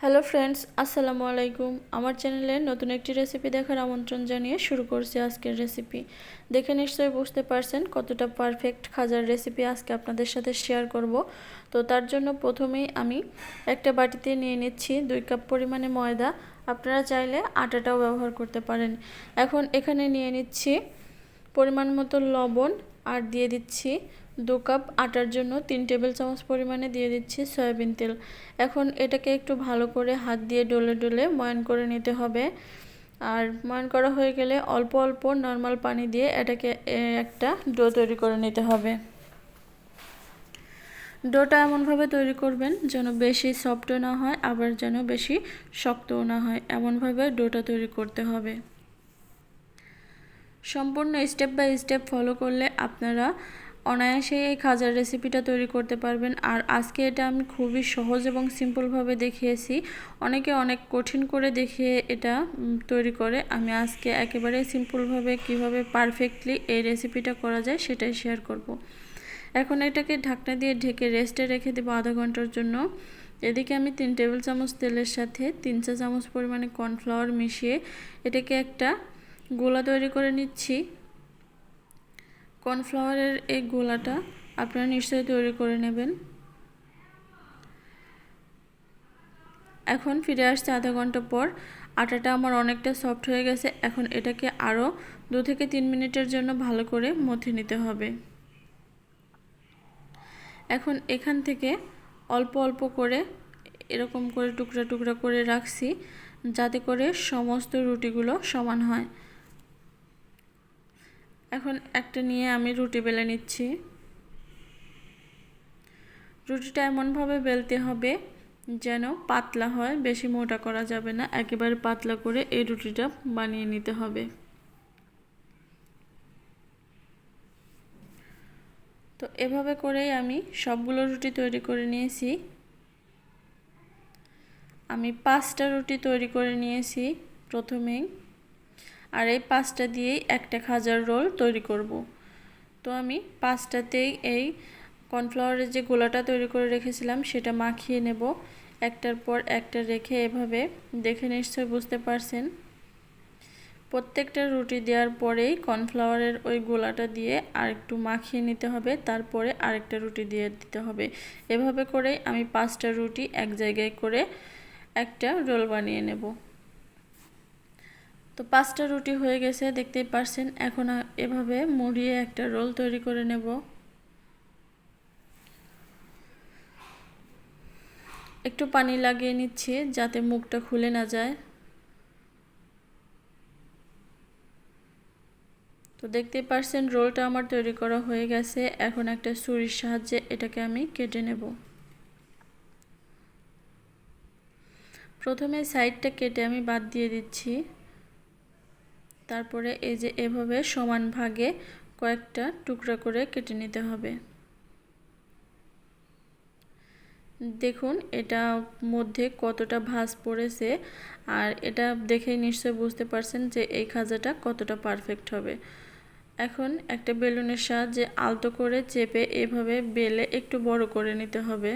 Hello friends, আসসালামু আলাইকুম। আমার চ্যানেলে নতুন একটি রেসিপি দেখার আমন্ত্রণ জানিয়ে শুরু করছি আজকের রেসিপি দেখে নিশ্চয়ই বুঝতে পারছেন কতটা পারফেক্ট খাজার রেসিপি আজকে আপনাদের সাথে শেয়ার করব। তো তার জন্য প্রথমেই আমি একটা বাটিতে নিয়ে নিচ্ছি দুই কাপ পরিমাণে ময়দা। আপনারা চাইলে আটাটাও ব্যবহার করতে পারেন। এখন এখানে নিয়ে নিচ্ছি পরিমাণ মতো লবণ আর দিয়ে দিচ্ছি দু কাপ আটার জন্য তিন টেবিল চামচ পরিমাণে দিয়ে দিচ্ছি সয়াবিন তেল। এখন এটাকে একটু ভালো করে হাত দিয়ে ডলে ডলে ময়ান করে নিতে হবে। আর ময়ান করা হয়ে গেলে অল্প অল্প নর্মাল পানি দিয়ে এটাকে একটা ডো তৈরি করে নিতে হবে। ডোটা এমনভাবে তৈরি করবেন যেন বেশি সফটও না হয়, আবার যেন বেশি শক্তও না হয়। এমনভাবে ডোটা তৈরি করতে হবে। সম্পূর্ণ স্টেপ বাই স্টেপ ফলো করলে আপনারা অনায়াসে এই খাজার রেসিপিটা তৈরি করতে পারবেন। আর আজকে এটা আমি খুবই সহজ এবং সিম্পলভাবে দেখিয়েছি। অনেকে অনেক কঠিন করে দেখিয়ে এটা তৈরি করে। আমি আজকে একেবারে সিম্পলভাবে কীভাবে পারফেক্টলি এই রেসিপিটা করা যায় সেটাই শেয়ার করব। এখন এটাকে ঢাকনা দিয়ে ঢেকে রেস্টে রেখে দেবো আধা ঘণ্টার জন্য। এদিকে আমি তিন টেবিল চামচ তেলের সাথে তিন চা চামচ পরিমাণে কর্নফ্লাওয়ার মিশিয়ে এটাকে একটা গোলা তৈরি করে নিচ্ছি। কর্নফ্লাওয়ারের এই গোলাটা আপনারা নিশ্চয়ই তৈরি করে নেবেন। এখন ফিরে আসছে আধা ঘণ্টা পর। আটাটা আমার অনেকটা সফট হয়ে গেছে। এখন এটাকে আরও দু থেকে তিন মিনিটের জন্য ভালো করে মথে নিতে হবে। এখন এখান থেকে অল্প অল্প করে এরকম করে টুকরা টুকরা করে রাখছি, যাতে করে সমস্ত রুটিগুলো সমান হয়। এখন একটা নিয়ে আমি রুটি বেলে নিচ্ছি। রুটিটা এমনভাবে বেলতে হবে যেন পাতলা হয়, বেশি মোটা করা যাবে না। একেবারে পাতলা করে এই রুটিটা বানিয়ে নিতে হবে। তো এভাবে করেই আমি সবগুলো রুটি তৈরি করে নিয়েছি। আমি পাঁচটা রুটি তৈরি করে নিয়েছি প্রথমেই। আর এই পাঁচটা দিয়েই একটা খাজার রোল তৈরি করব। তো আমি পাঁচটাতেই এই কর্নফ্লাওয়ারের যে গোলাটা তৈরি করে রেখেছিলাম, সেটা মাখিয়ে নেব। একটার পর একটা রেখে এভাবে দেখে নিশ্চয় বুঝতে পারছেন। প্রত্যেকটা রুটি দেওয়ার পরেই কর্নফ্লাওয়ারের ওই গোলাটা দিয়ে আর একটু মাখিয়ে নিতে হবে, তারপরে আরেকটা রুটি দিয়ে দিতে হবে। এভাবে করেই আমি পাঁচটা রুটি এক জায়গায় করে একটা রোল বানিয়ে নেব। তো পাঁচটা রুটি হয়ে গেছে, দেখতেই পারছেন। এখন এভাবে মুড়িয়ে একটা রোল তৈরি করে নেব। একটু পানি লাগিয়ে নিচ্ছি যাতে মুখটা খুলে না যায়। তো দেখতেই পারছেন, রোলটা আমার তৈরি করা হয়ে গেছে। এখন একটা ছুরির সাহায্যে এটাকে আমি কেটে নেব। প্রথমে সাইডটা কেটে আমি বাদ দিয়ে দিচ্ছি। তারপরে এই যে এভাবে সমান ভাগে কয়েকটা টুকরা করে কেটে নিতে হবে। দেখুন, এটা মধ্যে কতটা ভাঁজ পড়েছে আর এটা দেখে নিশ্চয় বুঝতে পারছেন যে এই খাজাটা কতটা পারফেক্ট হবে। এখন একটা বেলুনের সাহায্যে আলতো করে চেপে এভাবে বেলে একটু বড় করে নিতে হবে।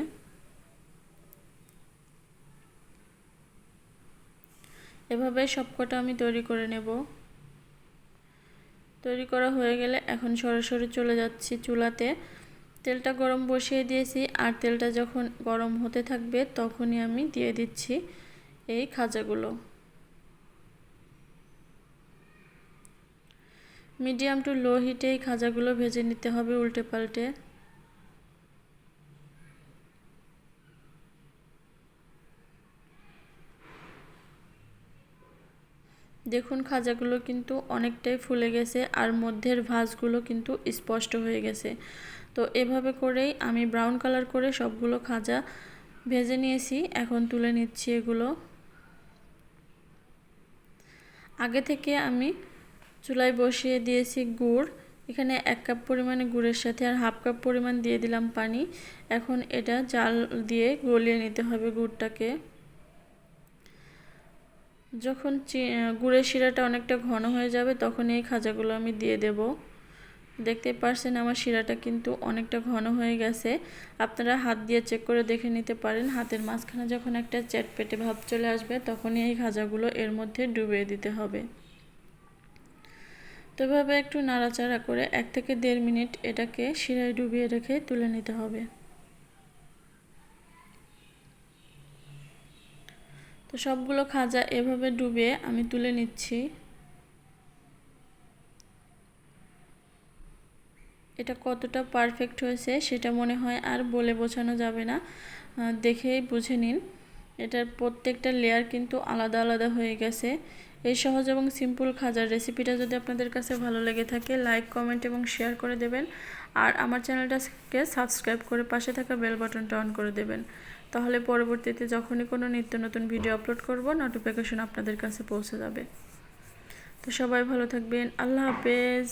এভাবে সবকটা আমি তৈরি করে নেব। তৈরি করা হয়ে গেলে এখন সরাসরি চলে যাচ্ছি চুলাতে। তেলটা গরম বসিয়ে দিয়েছি আর তেলটা যখন গরম হতে থাকবে তখনই আমি দিয়ে দিচ্ছি এই খাজাগুলো। মিডিয়াম টু লো হিটে এই খাজাগুলো ভেজে নিতে হবে উল্টে পাল্টে। দেখুন, খাজাগুলো কিন্তু অনেকটাই ফুলে গেছে আর মধ্যের ভাঁজগুলো কিন্তু স্পষ্ট হয়ে গেছে। তো এভাবে করেই আমি ব্রাউন কালার করে সবগুলো খাজা ভেজে নিয়েছি। এখন তুলে নিচ্ছি এগুলো। আগে থেকে আমি চুলায় বসিয়ে দিয়েছি গুড়। এখানে এক কাপ পরিমাণে গুড়ের সাথে আর হাফ কাপ পরিমাণ দিয়ে দিলাম পানি। এখন এটা জাল দিয়ে গলিয়ে নিতে হবে গুড়টাকে। যখন গুড়ের শিরাটা অনেকটা ঘন হয়ে যাবে, তখন এই খাজাগুলো আমি দিয়ে দেব। দেখতে পারছেন আমার শিরাটা কিন্তু অনেকটা ঘন হয়ে গেছে। আপনারা হাত দিয়ে চেক করে দেখে নিতে পারেন। হাতের মাঝখানে যখন একটা চ্যাটপেটে ভাব চলে আসবে, তখনই এই খাজাগুলো এর মধ্যে ডুবিয়ে দিতে হবে। তো এভাবে একটু নাড়াচাড়া করে এক থেকে দেড় মিনিট এটাকে শিরায় ডুবিয়ে রেখে তুলে নিতে হবে। তো সবগুলো খাজা এভাবে ডুবে আমি তুলে নিচ্ছি। এটা কতটা পারফেক্ট হয়েছে সেটা মনে হয় আর বলে বোঝানো যাবে না। দেখেই বুঝে নিন। এটার প্রত্যেকটা লেয়ার কিন্তু আলাদা আলাদা হয়ে গেছে। এই সহজ এবং সিম্পল খাজার রেসিপিটা যদি আপনাদের কাছে ভালো লেগে থাকে লাইক কমেন্ট এবং শেয়ার করে দেবেন। আর আমার চ্যানেলটাকে সাবস্ক্রাইব করে পাশে থাকা বেল বাটনটা অন করে দেবেন। তাহলে পরবর্তীতে যখনই কোনো নিত্য নতুন ভিডিও আপলোড করব নোটিফিকেশন আপনাদের কাছে পৌঁছে যাবে। তো সবাই ভালো থাকবেন। আল্লাহ হাফেজ।